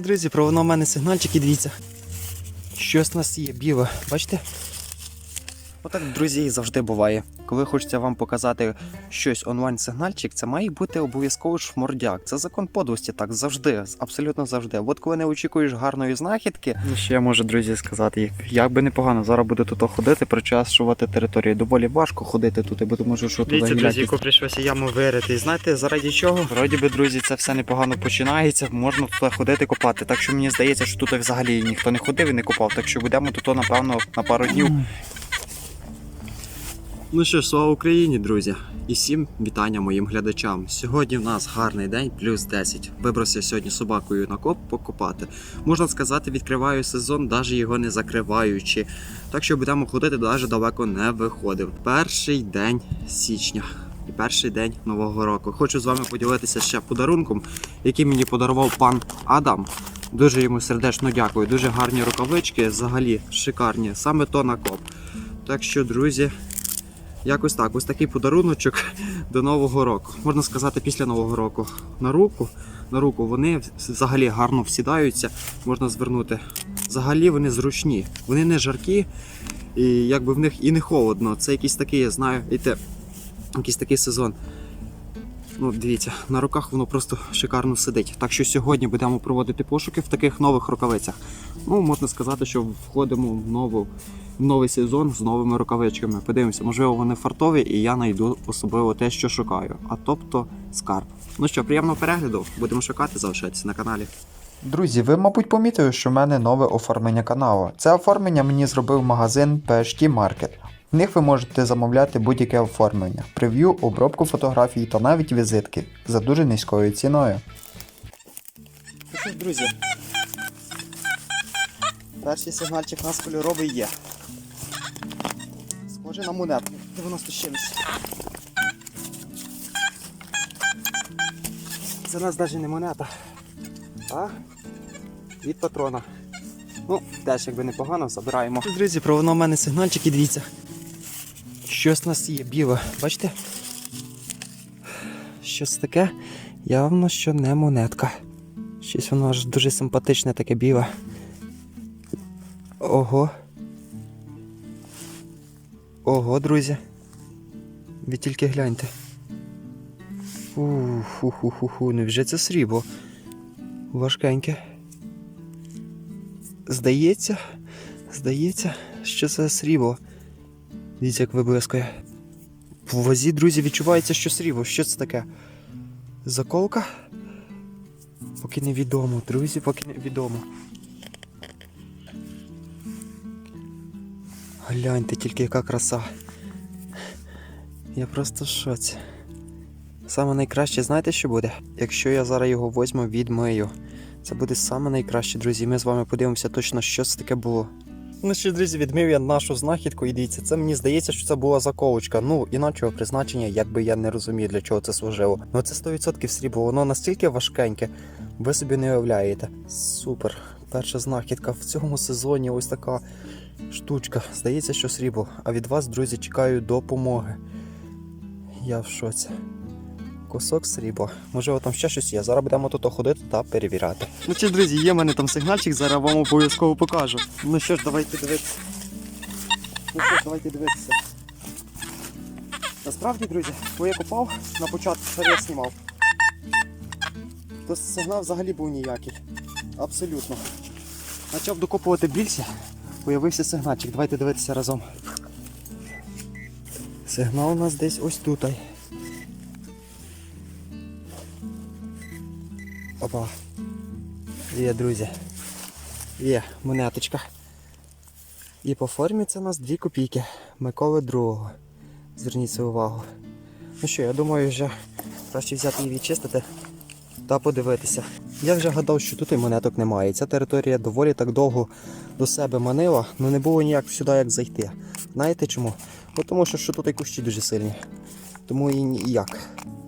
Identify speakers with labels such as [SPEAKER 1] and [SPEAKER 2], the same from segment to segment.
[SPEAKER 1] Друзі, провоно в мене сигнальчик і дивіться. Щось у нас є біле, бачите? Отак, друзі, завжди буває. Коли хочеться вам показати щось онлайн-сигнальчик, це має бути обов'язково шмордяк. Це закон подлості, так завжди, абсолютно завжди. От коли не очікуєш гарної знахідки. Ну ще можу, друзі, сказати, як, як би непогано зараз буде тут ходити, причасувати територію. Доволі важко ходити тут, бо тому що тут
[SPEAKER 2] Дивіться, друзі, яку прийшлося яму вирити. І знаєте, заради чого?
[SPEAKER 1] Вроді би, друзі, це все непогано починається. Можна тут ходити копати. Так що мені здається, що тут взагалі ніхто не ходив і не копав. Так що будемо тут, напевно, на пару днів.
[SPEAKER 2] Ну що ж, слава Україні, друзі! І всім вітання моїм глядачам. Сьогодні в нас гарний день, плюс 10. Вибрався сьогодні собакою на коп покопати. Можна сказати, відкриваю сезон, навіть його не закриваючи. Так що будемо ходити, навіть далеко не виходив. Перший день січня. І перший день нового року. Хочу з вами поділитися ще подарунком, який мені подарував пан Адам. Дуже йому сердечно дякую. Дуже гарні рукавички, взагалі шикарні. Саме то на коп. Так що, друзі, Якось так, ось такий подаруночок до Нового року. Можна сказати, після Нового року на руку. На руку вони взагалі гарно всідаються, можна звернути. Взагалі вони зручні, вони не жаркі, і якби в них і не холодно. Це якийсь такий, я знаю, і якийсь такий сезон. Ну, дивіться, на руках воно просто шикарно сидить. Так що сьогодні будемо проводити пошуки в таких нових рукавицях. Ну, можна сказати, що входимо в нову в новий сезон з новими рукавичками. Подивимося, можливо, вони фартові, і я знайду особливо те, що шукаю. А тобто скарб. Ну що, приємного перегляду, будемо шукати, залишайтеся на каналі.
[SPEAKER 3] Друзі, ви, мабуть, помітили, що в мене нове оформлення каналу. Це оформлення мені зробив магазин PHT Market. В них ви можете замовляти будь-яке оформлення, прев'ю, обробку фотографій та навіть візитки за дуже низькою ціною.
[SPEAKER 1] Ну друзі. Перший сигнальчик у нас кольоровий є. Схоже на монету. 90 з чимось. Це нас навіть не монета, а від патрона. Ну, теж якби непогано, забираємо. Друзі, проводно в мене сигнальчик і дивіться. Щось у нас є біле, бачите? Щось таке, явно, що не монетка. Щось воно аж дуже симпатичне таке біле. Ого. Ого, друзі. Ви тільки гляньте. Фу-фу-фу-фу-фу, невже це срібло? Важкеньке. Здається, здається, що це срібло. Дивіться, як виблискує. В вазі, друзі, відчувається, що срібло. Що це таке? Заколка? Поки невідомо, друзі, поки невідомо. Гляньте тільки яка краса. Я просто в шоці. Саме найкраще, знаєте, що буде? Якщо я зараз його возьму відмию. Це буде саме найкраще, друзі. Ми з вами подивимося точно, що це таке було. Ну що, друзі, відмив я нашу знахідку і дивіться, це мені здається, що це була заколочка. Ну, інакшого призначення, якби я не розумію, для чого це служило. Ну це 100% срібло, воно настільки важкеньке, ви собі не уявляєте. Супер. Перша знахідка в цьому сезоні ось така штучка. Здається, що срібло. А від вас, друзі, чекаю допомоги. Я в шоці. Кусок срібла. Можливо, там ще щось є. Зараз будемо тут ходити та перевіряти. Ну чи, друзі, є в мене там сигнальчик, зараз вам обов'язково покажу. Ну що ж, давайте дивитися. Ну що ж, давайте дивитися. Насправді, друзі, коли я купав, на початку що я знімав, то сигнал взагалі був ніякий. Абсолютно. Почав докопувати більше, появився сигнальчик. Давайте дивитися разом. Сигнал у нас десь ось тут. Опа. Є, друзі. Є монеточка. І по формі це у нас 2 копійки Миколи другого. Зверніть увагу. Ну що, я думаю, вже краще взяти її відчистити та подивитися. Я вже гадав, що тут і монеток немає. Ця територія доволі так довго до себе манила, але не було ніяк сюди як зайти. Знаєте чому? Бо тому що, що тут і кущі дуже сильні. Тому і ніяк.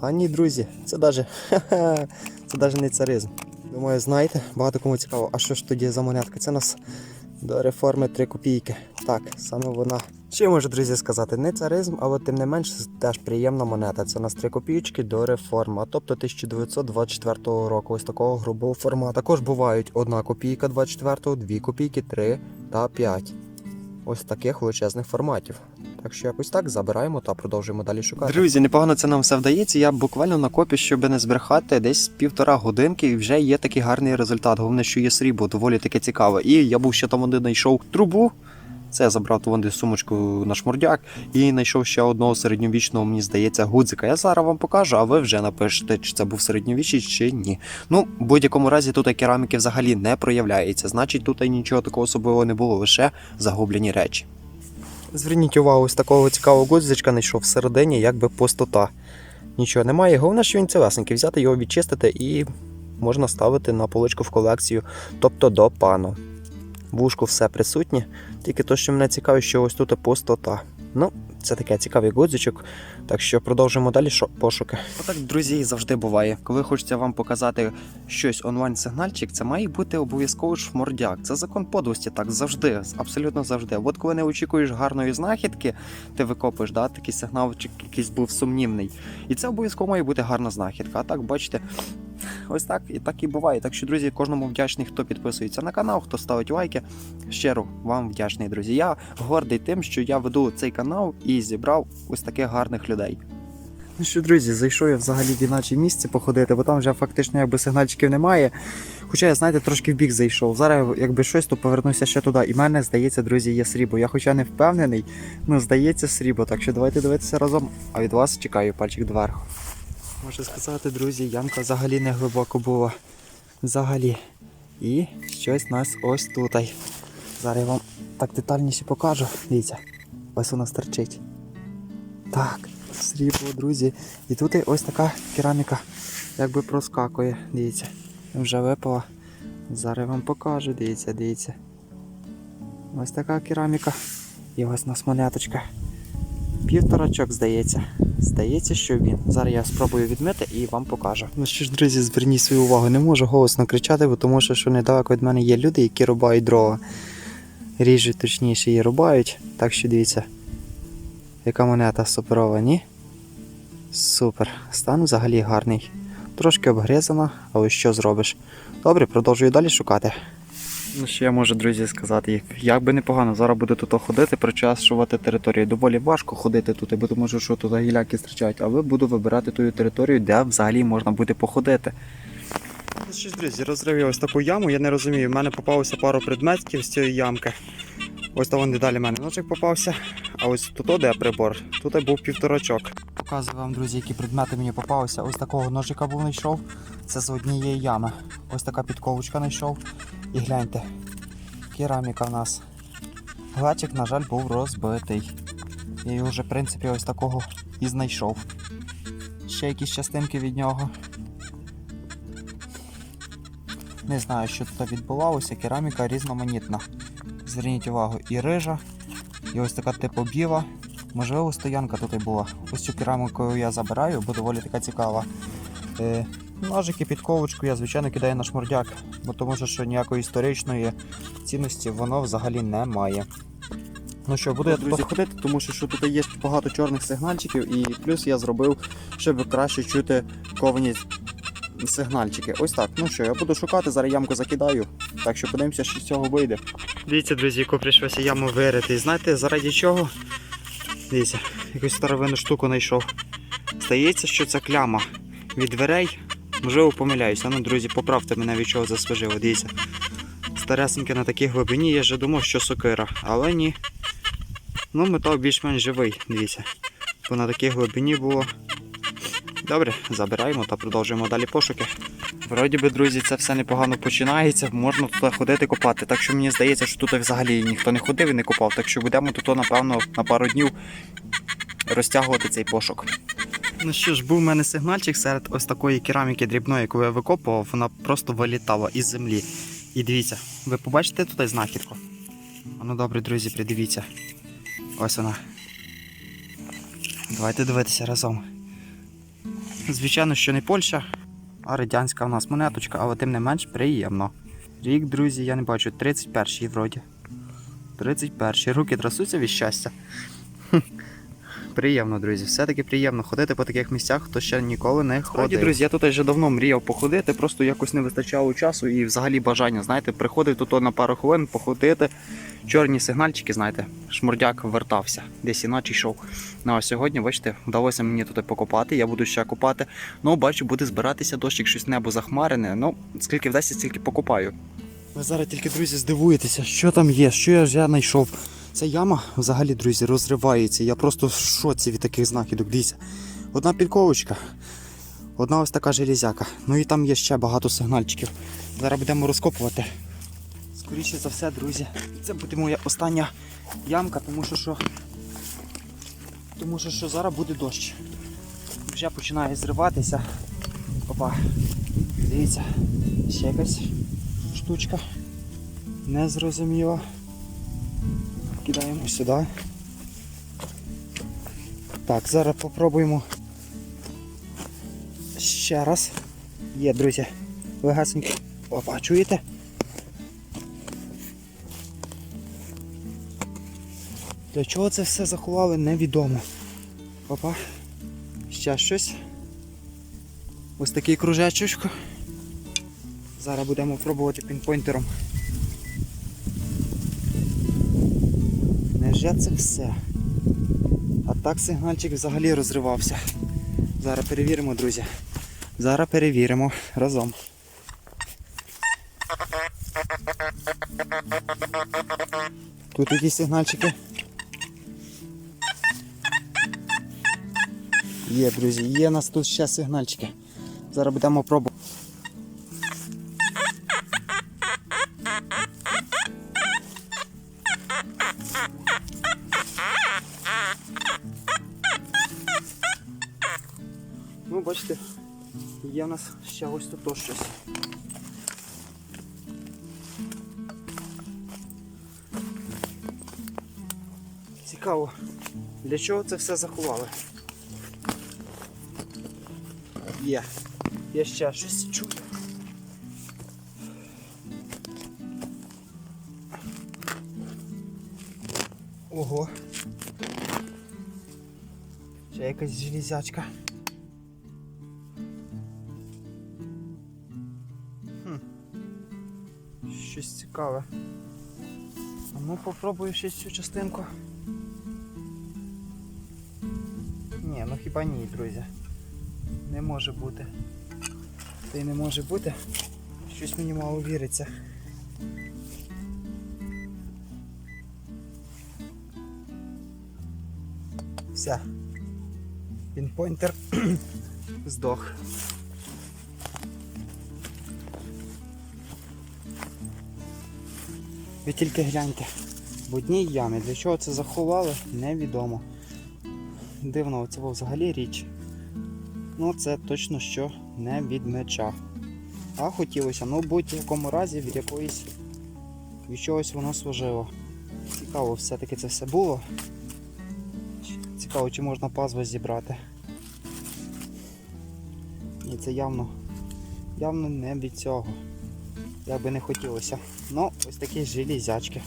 [SPEAKER 1] А ні, друзі, це навіть це навіть не царизм. Думаю, знаєте, багато кому цікаво, а що ж тоді за монетка? Це у нас до реформи 3 копійки. так, саме вона. Я можу, друзі, сказати? Не царизм, але тим не менш теж приємна монета. Це на 3 копійки до реформа, тобто 1924 року. Ось такого грубого формату. Також бувають 1 копійка 24, 2 копійки, 3 та 5. Ось таких величезних форматів. Так що якось так забираємо та продовжуємо далі шукати.
[SPEAKER 2] Друзі, непогано це нам все вдається. Я буквально на копі, щоб не збрехати, десь півтора годинки, і вже є такий гарний результат. Головне, що є срібло, доволі таке цікаве. І я був ще там один знайшов трубу. Це я забрав ту сумочку на шмурдяк і знайшов ще одного середньовічного, мені здається, гудзика. Я зараз вам покажу, а ви вже напишете, чи це був середньовічний, чи ні. Ну, в будь-якому разі тут кераміки взагалі не проявляється. Значить, тут нічого такого особливого не було, лише загублені речі.
[SPEAKER 1] Зверніть увагу, ось такого цікавого гудзичка знайшов всередині, якби пустота. Нічого немає. Головне, що він цілесенький. Взяти його, відчистити і можна ставити на поличку в колекцію, тобто до пану. Вушку все присутнє, тільки то, що мене цікавить, що ось тут пустота. Ну, це таке цікавий гудзичок, так що продовжуємо далі пошуки.
[SPEAKER 2] Отак, друзі, завжди буває. Коли хочеться вам показати щось онлайн-сигнальчик, це має бути обов'язково шмордяк. Це закон подлості, так завжди, абсолютно завжди. От коли не очікуєш гарної знахідки, ти викопуєш, да, такий сигналчик якийсь був сумнівний. І це обов'язково має бути гарна знахідка. А так, бачите, ось так і так і буває. Так що, друзі, кожному вдячний, хто підписується на канал, хто ставить лайки. Щиро вам вдячний, друзі. Я гордий тим, що я веду цей канал і зібрав ось таких гарних людей.
[SPEAKER 1] Ну що, друзі, зайшов я взагалі в іначе місце походити, бо там вже фактично якби сигнальчиків немає. Хоча я, знаєте, трошки в бік зайшов. Зараз, якби щось, то повернуся ще туди. І в мене, здається, друзі, є срібло. Я хоча не впевнений, ну здається срібло. Так що давайте дивитися разом. А від вас чекаю пальчик доверху. Можу сказати, друзі, ямка взагалі не глибоко була. Взагалі. І щось нас ось тут. Зараз я вам так детальніше покажу. Дивіться, ось вона стерчить. Так, срібло, друзі. І тут ось така кераміка якби проскакує. Дивіться, вже випала. Зараз я вам покажу, дивіться, дивіться. Ось така кераміка. І ось у нас монеточка. Півторачок, здається. Здається, що він. Зараз я спробую відмити і вам покажу. Ну що ж, друзі, зверніть свою увагу. Не можу голосно кричати, бо тому що, що недалеко від мене є люди, які рубають дрова. Ріжуть, точніше, і рубають. Так що дивіться. Яка монета суперова, ні? Супер. Стан взагалі гарний. Трошки обгризана, але що зробиш? Добре, продовжую далі шукати.
[SPEAKER 2] Ну, що я можу, друзі, сказати, як би непогано, зараз буду тут ходити, причасувати територію. Доволі важко ходити тут, бо тому що тут гіляки зустрічають, але буду вибирати ту територію, де взагалі можна буде походити.
[SPEAKER 1] Ну що ж, друзі, розрив я ось таку яму, я не розумію, в мене попалося пару предметів з цієї ямки. Ось там вони далі в мене ножик попався. А ось тут де прибор, тут був півторачок. Показую вам, друзі, які предмети мені попалися. Ось такого ножика був знайшов. Це з однієї ями. Ось така підковочка знайшов. І гляньте, кераміка в нас. Глечик, на жаль, був розбитий. Я вже, в принципі, ось такого і знайшов. Ще якісь частинки від нього. Не знаю, що тут відбувалося, кераміка різноманітна. Зверніть увагу, і рижа, і ось така типу біла. Можливо, стоянка тут і була. Ось цю кераміку я забираю, бо доволі така цікава. Ножики, підковочку я, звичайно, кидаю на шмурдяк, бо тому що, що ніякої історичної цінності воно взагалі не має. Ну що, буду я
[SPEAKER 2] друзі,
[SPEAKER 1] тут
[SPEAKER 2] ходити, тому що, що тут є багато чорних сигнальчиків, і плюс я зробив, щоб краще чути ковані сигнальчики. Ось так. Ну що, я буду шукати, зараз ямку закидаю. Так що подивимося, що з цього вийде.
[SPEAKER 1] Дивіться, друзі, яку прийшлося яму вирити. І знаєте, заради чого? Дивіться, якусь старовинну штуку знайшов. Здається, що це кляма від дверей. Можливо, помиляюся. Ну, друзі, поправте мене від чого засвіжило. Дивіться. Старесеньке на такій глибині, я вже думав, що сокира, але ні. Ну, метал більш-менш живий, дивіться. Бо на такій глибині було. Добре, забираємо та продовжуємо далі пошуки. Вроді би, друзі, це все непогано починається. Можна тут ходити копати. Так що мені здається, що тут взагалі ніхто не ходив і не копав. Так що будемо тут, напевно, на пару днів розтягувати цей пошук. Ну що ж, був у мене сигнальчик серед ось такої кераміки дрібної, яку я викопував, вона просто вилітала із землі. І дивіться, ви побачите тут знахідку? Ну добре, друзі, придивіться. Ось вона. Давайте дивитися разом. Звичайно, що не Польща, а радянська у нас монеточка, але тим не менш приємно. Рік, друзі, я не бачу, 31-й вроді. 31-й. Руки трасуться від щастя. Приємно, друзі. Все-таки приємно ходити по таких місцях, хто ще ніколи не ходив. друзі, я тут вже давно мріяв походити, просто якось не вистачало часу і взагалі бажання, знаєте, приходив тут на пару хвилин походити. Чорні сигнальчики, знаєте, шмурдяк вертався, десь іначе йшов. Ну а сьогодні, бачите, вдалося мені тут покопати, я буду ще копати. Ну, бачу, буде збиратися дощик, щось небо захмарене. Ну, скільки вдасться, стільки покопаю. Ви зараз тільки, друзі, здивуєтеся, що там є, що я вже знайшов. Ця яма взагалі, друзі, розривається. Я просто в шоці від таких знахідок. Дивіться. Одна підковочка, одна ось така железяка. Ну і там є ще багато сигнальчиків. Зараз будемо розкопувати. Скоріше за все, друзі, це буде моя остання ямка, тому що що, тому що, що зараз буде дощ. Вже починає зриватися. Опа, дивіться, ще якась штучка. Незрозуміла. Кидаємо сюди. Так, зараз попробуємо ще раз. Є, друзі, легасенько. Опа, чуєте? Для чого це все заховали, невідомо. Опа. Ще щось. Ось такий кружечок. Зараз будемо пробувати пінпойнтером. Невже це все? А так сигнальчик взагалі розривався. Зараз перевіримо, друзі. Зараз перевіримо разом. Тут якісь сигнальчики. Є, друзі, є у нас тут ще сигнальчики. Зараз будемо пробувати. Ще ось тут щось. Цікаво, для чого це все заховали? Є. Я ще щось чую. Ого. Ще якась железячка. Щось цікаве. Ну попробую ще цю частинку. Ні, ну хіба ні, друзі. Не може бути. Та й не може бути. Щось мені мало віриться. Все. Пінпойнтер здох. Ви тільки гляньте. В одній ямі. Для чого це заховали, невідомо. Дивно, це взагалі річ. Ну, це точно що не від меча. А хотілося, ну в будь-якому разі від якоїсь від чогось воно служило. Цікаво, все-таки це все було. Цікаво, чи можна пазви зібрати. І це явно, явно не від цього. Як би не хотілося. Ну, ось такі железячки.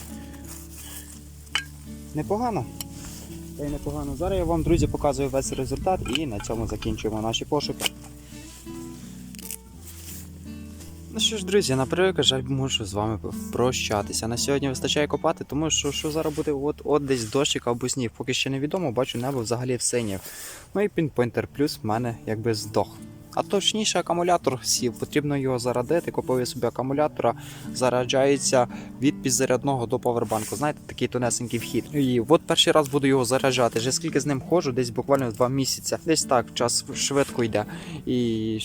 [SPEAKER 1] Непогано. Та й непогано. Зараз я вам, друзі, показую весь результат і на цьому закінчуємо наші пошуки. Ну що ж, друзі, на превеликий жаль, можу з вами прощатися. На сьогодні вистачає копати, тому що що зараз буде от, от десь дощик або сніг. Поки ще невідомо, бачу небо взагалі в синє. Ну і пінпойнтер плюс в мене якби здох. А точніше акумулятор сів, потрібно його зарадити, купив собі акумулятора, заряджається від підзарядного до повербанку. Знаєте, такий тонесенький вхід. І от перший раз буду його заряджати. Вже скільки з ним ходжу, десь буквально два місяці. Десь так, час швидко йде. І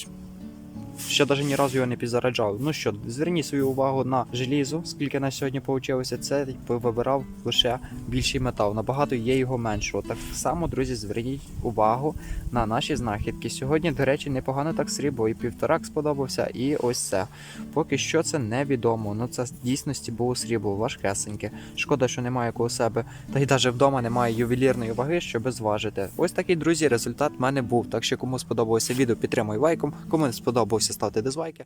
[SPEAKER 1] ще навіть ні разу його не підзаряджав. Ну що, зверніть свою увагу на желізо, скільки на сьогодні вийшло. Це вибирав лише більший метал. Набагато є його меншого. Так само, друзі, зверніть увагу на наші знахідки. Сьогодні, до речі, непогано так срібло, і півторак сподобався, і ось це. Поки що це невідомо. Ну це в дійсності було срібло, важкесеньке. Шкода, що немає коло себе, та й навіть вдома немає ювелірної ваги, щоб зважити. Ось такий, друзі, результат в мене був. Так що кому сподобалося відео, підтримуй лайком. Кому не сподобалося, ставте дизлайки.